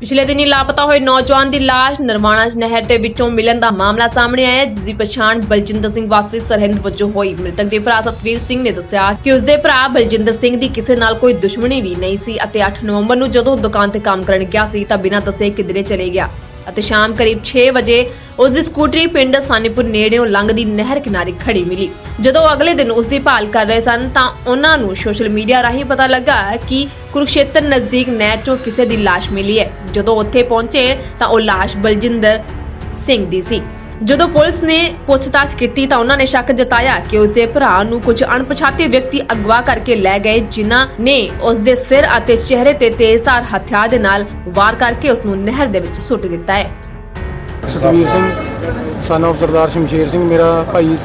ਪਿਛਲੇ ਦਿਨੀ ਲਾਪਤਾ ਹੋਏ ਨੌਜਵਾਨ ਦੀ ਲਾਸ਼ ਨਰਵਾਣਾ ਨਹਿਰ ਦੇ ਵਿੱਚੋਂ ਮਿਲਣ ਦਾ ਮਾਮਲਾ ਸਾਹਮਣੇ ਆਇਆ ਹੈ, ਜਿਸ ਦੀ ਪਛਾਣ ਬਲਜਿੰਦਰ ਸਿੰਘ ਵਾਸੀ ਸਰਹਿੰਦ ਵਜੋਂ ਹੋਈ। ਮ੍ਰਿਤਕ ਦੇ ਭਰਾ ਸਤਵੀਰ ਸਿੰਘ ਨੇ ਦੱਸਿਆ ਕਿ ਉਸਦੇ ਭਰਾ ਬਲਜਿੰਦਰ ਸਿੰਘ ਦੀ ਕਿਸੇ ਨਾਲ ਕੋਈ ਦੁਸ਼ਮਣੀ ਵੀ ਨਹੀਂ ਸੀ ਅਤੇ 8 ਨਵੰਬਰ ਨੂੰ ਜਦੋਂ ਦੁਕਾਨ ਤੇ ਕੰਮ ਕਰਨ ਗਿਆ ਸੀ ਤਾਂ ਬਿਨਾਂ ਦੱਸੇ ਕਿਧਰੇ ਚਲੇ ਗਿਆ। ਅਤੇ ਸ਼ਾਮ ਕਰੀਬ 6 ਵਜੇ ਉਸ ਦੀ ਸਕੂਟਰੀ ਪਿੰਡ ਸਾਨੀਪੁਰ ਨੇੜਿਓਂ ਲੰਘਦੀ ਨਹਿਰ ਕਿਨਾਰੇ ਖੜੀ ਮਿਲੀ। ਜਦੋਂ ਅਗਲੇ ਦਿਨ ਉਸ ਦੀ ਭਾਲ ਕਰ ਰਹੇ ਸਨ, ਤਾਂ ਉਹਨਾਂ ਨੂੰ ਸੋਸ਼ਲ ਮੀਡੀਆ ਰਾਹੀਂ ਪਤਾ ਲੱਗਾ ਕਿ ਕੁਰੂਕਸ਼ੇਤਰ ਨਜ਼ਦੀਕ ਨਹਿਰ 'ਚੋਂ ਕਿਸੇ ਦੀ ਲਾਸ਼ ਮਿਲੀ ਹੈ। ਜਦੋਂ ਉੱਥੇ ਪਹੁੰਚੇ, ਤਾਂ ਉਹ ਲਾਸ਼ ਬਲਜਿੰਦਰ ਸਿੰਘ ਦੀ ਸੀ। ਜਦੋਂ ਪੁਲਿਸ ਨੇ ਪੁੱਛਤਾਛ ਕੀਤੀ ਤਾਂ ਉਹਨਾਂ ਨੇ ਸ਼ੱਕ ਜਤਾਇਆ ਕਿ ਉਸ ਦੇ ਭਰਾ ਨੂੰ ਕੁਝ ਅਣਪਛਾਤੇ ਵਿਅਕਤੀ ਅਗਵਾ ਕਰਕੇ ਲੈ ਗਏ, ਜਿਨ੍ਹਾਂ ਨੇ ਉਸ ਦੇ ਸਿਰ ਅਤੇ ਚਿਹਰੇ ਤੇ ਤੇਜ਼ਧਾਰ ਹਥਿਆਰ ਦੇ ਨਾਲ ਵਾਰ ਕਰਕੇ ਉਸ ਨੂੰ ਨਹਿਰ ਦੇ ਵਿੱਚ ਸੁੱਟ ਦਿੱਤਾ ਹੈ। ਸਤਵੀਰ ਸਿੰਘ, son of ਸਰਦਾਰ ਸ਼ਮਸ਼ੇਰ ਸਿੰਘ, ਮੇਰਾ ਭਾਈ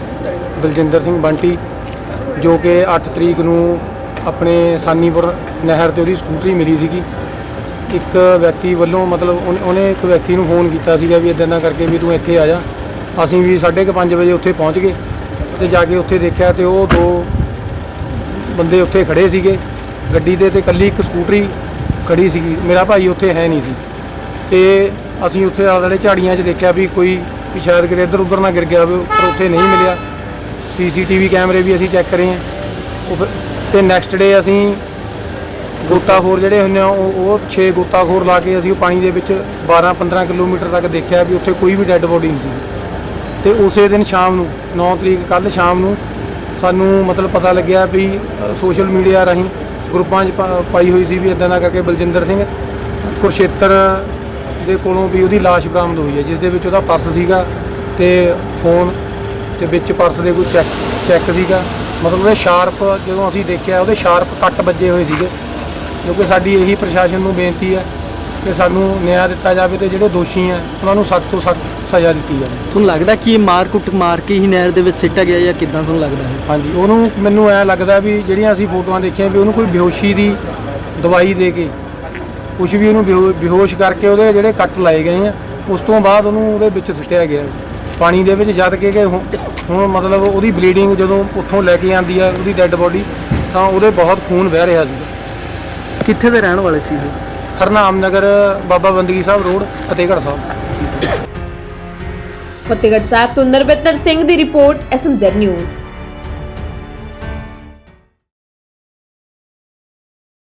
ਬਲਜਿੰਦਰ ਸਿੰਘ ਬੰਟੀ, ਜੋ ਕਿ 8 ਤਰੀਕ ਨੂੰ ਆਪਣੇ ਸਾਨੀਪੁਰ ਨਹਿਰ ਤੇ ਉਹਦੀ ਸਕੂਟਰੀ ਮਿਲੀ ਸੀਗੀ। ਇੱਕ ਵਿਅਕਤੀ ਵੱਲੋਂ ਮਤਲਬ ਉਹਨੇ- ਉਹਨੇ ਇੱਕ ਵਿਅਕਤੀ ਨੂੰ ਫੋਨ ਕੀਤਾ ਸੀਗਾ ਵੀ ਇਦਾਂ ਨਾ ਕਰਕੇ ਵੀ ਤੂੰ ਇੱਥੇ ਆ ਜਾ। ਅਸੀਂ ਵੀ 5:30 ਵਜੇ ਉੱਥੇ ਪਹੁੰਚ ਗਏ ਤੇ ਜਾ ਕੇ ਉੱਥੇ ਦੇਖਿਆ ਤੇ ਉਹ ਦੋ ਬੰਦੇ ਉੱਥੇ ਖੜੇ ਸੀਗੇ। ਗੱਡੀ ਦੇ ਤੇ ਇਕੱਲੀ ਇੱਕ ਸਕੂਟਰੀ ਖੜੀ ਸੀਗੀ। ਮੇਰਾ ਭਾਈ ਉੱਥੇ ਹੈ ਨਹੀਂ ਸੀ। ਤੇ ਅਸੀਂ ਉੱਥੇ ਆਲੇ ਝਾੜੀਆਂ 'ਚ ਦੇਖਿਆ ਵੀ ਕੋਈ ਵੀ ਸ਼ਾਇਦ ਕਿਤੇ ਇੱਧਰ ਉੱਧਰ ਨਾ ਗਿਰ ਗਿਆ ਹੋਵੇ, ਪਰ ਉੱਥੇ ਨਹੀਂ ਮਿਲਿਆ। ਸੀਸੀਟੀਵੀ ਕੈਮਰੇ ਵੀ ਅਸੀਂ ਚੈੱਕ ਕਰੇ ਆ ਉਹ ਫਿਰ- ਤੇ ਨੈਕਸਟ ਡੇ ਅਸੀਂ ਗੋਤਾਖੋਰ ਜਿਹੜੇ ਹੁੰਦੇ ਆ, ਉਹ ਉਹ 6 ਗੋਤਾਖੋਰ ਲਾ ਕੇ ਅਸੀਂ ਉਹ ਪਾਣੀ ਦੇ ਵਿੱਚ 12-15 ਕਿਲੋਮੀਟਰ ਤੱਕ ਦੇਖਿਆ ਵੀ ਉੱਥੇ ਕੋਈ ਵੀ ਡੈੱਡ ਬੋਡੀ ਨਹੀਂ ਸੀ। ਤੇ ਉਸੇ ਦਿਨ ਸ਼ਾਮ ਨੂੰ 9 ਤਰੀਕ ਕੱਲ ਸ਼ਾਮ ਨੂੰ ਸਾਨੂੰ ਮਤਲਬ ਪਤਾ ਲੱਗਿਆ ਵੀ ਸੋਸ਼ਲ ਮੀਡੀਆ ਰਾਹੀਂ ਗਰੁੱਪਾਂ 'ਚ ਪਾਈ ਹੋਈ ਸੀ ਵੀ ਇਦਾਂ ਦਾ ਕਰਕੇ ਬਲਜਿੰਦਰ ਸਿੰਘ ਕੁਰਸ਼ੇਤਰ ਦੇ ਕੋਲੋਂ ਵੀ ਉਹਦੀ ਲਾਸ਼ ਬਰਾਮਦ ਹੋਈ ਹੈ, ਜਿਸ ਦੇ ਵਿੱਚ ਉਹਦਾ ਪਰਸ ਸੀਗਾ ਤੇ ਫੋਨ ਤੇ ਵਿੱਚ ਪਰਸ ਦੇ ਕੋਈ ਚੈੱਕ ਚੈੱਕ ਸੀਗਾ। ਮਤਲਬ ਉਹਦੇ ਸ਼ਾਰਪ ਜਦੋਂ ਅਸੀਂ ਦੇਖਿਆ, ਉਹਦੇ ਸ਼ਾਰਪ ਕੱਟ ਵੱਜੇ ਹੋਏ ਸੀਗੇ, ਕਿਉਂਕਿ ਸਾਡੀ ਇਹੀ ਪ੍ਰਸ਼ਾਸਨ ਨੂੰ ਬੇਨਤੀ ਹੈ ਕਿ ਸਾਨੂੰ ਨਿਆਂ ਦਿੱਤਾ ਜਾਵੇ ਤੇ ਜਿਹੜੇ ਦੋਸ਼ੀ ਆ ਉਹਨਾਂ ਨੂੰ ਸਖਤ ਤੋਂ ਸਖਤ ਸਜ਼ਾ ਦਿੱਤੀ ਜਾਵੇ। ਤੁਹਾਨੂੰ ਲੱਗਦਾ ਕਿ ਇਹ ਮਾਰ ਕੁੱਟ ਮਾਰ ਕੇ ਹੀ ਨਹਿਰ ਦੇ ਵਿੱਚ ਸਿੱਟਿਆ ਗਿਆ ਜਾਂ ਕਿਦਾਂ ਤੁਹਾਨੂੰ ਲੱਗਦਾ ਹੈ? ਹਾਂਜੀ ਉਹਨੂੰ ਮੈਨੂੰ ਐ ਲੱਗਦਾ ਵੀ ਜਿਹੜੀਆਂ ਅਸੀਂ ਫੋਟੋਆਂ ਦੇਖੀਆਂ ਵੀ ਉਹਨੂੰ ਕੋਈ ਬੇਹੋਸ਼ੀ ਦੀ ਦਵਾਈ ਦੇ ਕੇ ਕੁਝ ਵੀ ਉਹਨੂੰ ਬੇਹੋ- ਬੇਹੋਸ਼ ਕਰਕੇ ਉਹਦੇ ਜਿਹੜੇ ਕੱਟ ਲਾਏ ਗਏ ਆ ਉਸ ਤੋਂ ਬਾਅਦ ਉਹਨੂੰ ਉਹਦੇ ਵਿੱਚ ਸਿੱਟਿਆ ਗਿਆ। ਪਾਣੀ ਦੇ ਵਿੱਚ ਜਦ ਕੇ ਹੁਣ ਮਤਲਬ ਉਹਦੀ ਬਲੀਡਿੰਗ ਜਦੋਂ ਉੱਥੋਂ ਲੈ ਕੇ ਆਂਦੀ ਆ ਉਹਦੀ ਡੈੱਡ ਬੋਡੀ ਤਾਂ ਉਹਦੇ ਬਹੁਤ ਖੂਨ ਵਹਿ ਰਿਹਾ ਸੀ। ਕਿੱਥੇ ਦੇ ਰਹਿਣ ਵਾਲੇ ਸੀ ਇਹ? ਹਰਨਾਮ ਨਗਰ ਬਾਬਾ ਬੰਦਗੀ ਸਾਹਿਬ ਰੋਡ, ਫਤਿਹਗੜ੍ਹ ਸਾਹਿਬ। ਫਤਿਹਗੜ੍ਹ ਸਾਹਿਬ ਤੋਂ ਨਰਬੇਤਰ ਸਿੰਘ ਦੀ ਰਿਪੋਰਟ ਐਸਐਮਜ਼ੈਡ ਨਿਊਜ਼